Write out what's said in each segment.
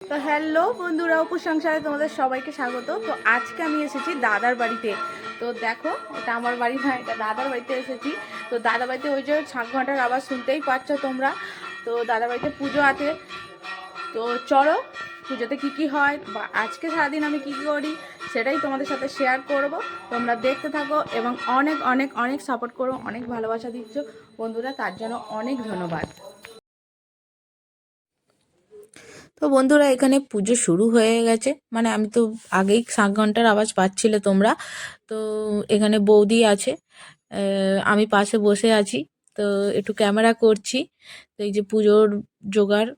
তো হ্যালো বন্ধুরা অপু সংসারে তোমাদের সবাইকে স্বাগত। তো আজকে আমি এসেছি দাদার বাড়িতে। তো দেখো, এটা আমার বাড়ি না, এটা দাদার বাড়িতে এসেছি। তো দাদা বাড়িতে ওই যে ছাগ ঘণ্টার আবার শুনতেই পাচ্ছ তোমরা। তো দাদা বাড়িতে পুজো আছে। তো চলো, পুজোতে কি কি হয় বা আজকে সারাদিন আমি কি কী করি সেটাই তোমাদের সাথে শেয়ার করব। তোমরা দেখতে থাকো এবং অনেক অনেক অনেক সাপোর্ট করো, অনেক ভালোবাসা দিচ্ছ। বন্ধুরা, তার জন্য অনেক ধন্যবাদ। তো বন্ধুরা, এখানে পুজো শুরু হয়ে গেছে। মানে আমি তো আগেই শাঁখ ঘণ্টার আওয়াজ পাচ্ছিলে তোমরা। তো এখানে বৌদি আছে আমি পাশে বসে আছি। তো একটু ক্যামেরা করছি। তো এই যে পুজোর জোগাড়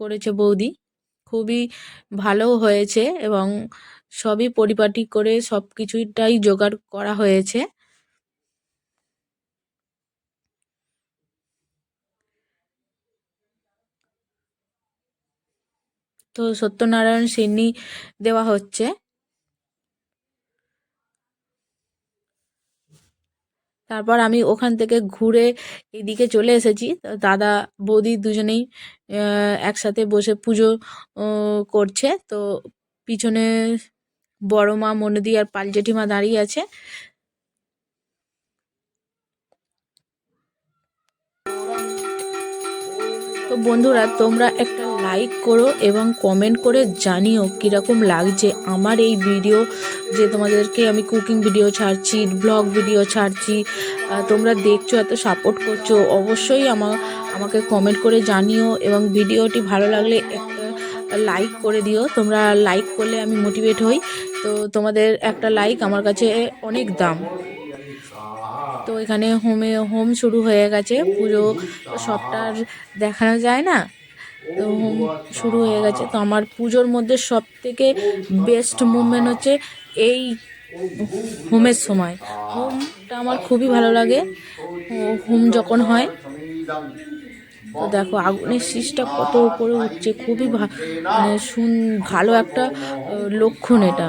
করেছে বৌদি। খুবই ভালো হয়েছে এবং সবই পরিপাটি করে সব কিছুটাই জোগাড় করা হয়েছে। তো সত্যনারায়ণ সিন্নি দেওয়া হচ্ছে। তারপর আমি ওখান থেকে ঘুরে এদিকে চলে এসেছি। দাদা, বৌদি দুজনেই একসাথে বসে পুজো করছে। তো পিছনে বড় মা মনদি আর পাল জেঠিমা দাঁড়িয়ে আছে। তো বন্ধুরা, তোমরা একটা লাইক করো এবং কমেন্ট করে জানিও কীরকম লাগছে আমার এই ভিডিও যে তোমাদেরকে আমি কুকিং ভিডিও ছাড়ছি ব্লগ ভিডিও ছাড়ছি তোমরা দেখছ, এত সাপোর্ট করছ, অবশ্যই আমা, আমাকে কমেন্ট করে জানিও এবং ভিডিওটি ভালো লাগলে একটা লাইক করে দিও। তোমরা লাইক করলে আমি মোটিভেট হই। তো তোমাদের একটা লাইক আমার কাছে অনেক দাম। তো এখানে হোমে হোম শুরু হয়ে গেছে। পুজো তো সবটা আর দেখানো যায় না? শুরু হয়ে গেছে। তো আমার পুজোর মধ্যে সব থেকে বেস্ট মুভমেন্ট হচ্ছে এই হোমের সময়। হোমটা আমার খুবই ভালো লাগে। হোম যখন হয়, তো দেখো আগুনের শীষটা কত উপরে উঠছে, খুবই মানে শুন, ভালো একটা লক্ষণ এটা।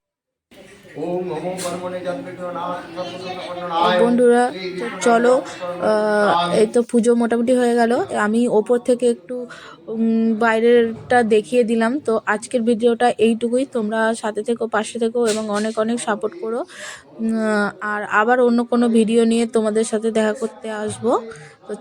বন্ধুরা চলো এই তো পুজো মোটামুটি হয়ে গেল। আমি ওপর থেকে একটু উম, বাইরেরটা দেখিয়ে দিলাম। তো আজকের ভিডিওটা এইটুকুই। তোমরা সাথে থেকো পাশে থেকো এবং অনেক অনেক সাপোর্ট করো। আর আবার অন্য কোনো ভিডিও নিয়ে তোমাদের সাথে দেখা করতে আসব। তো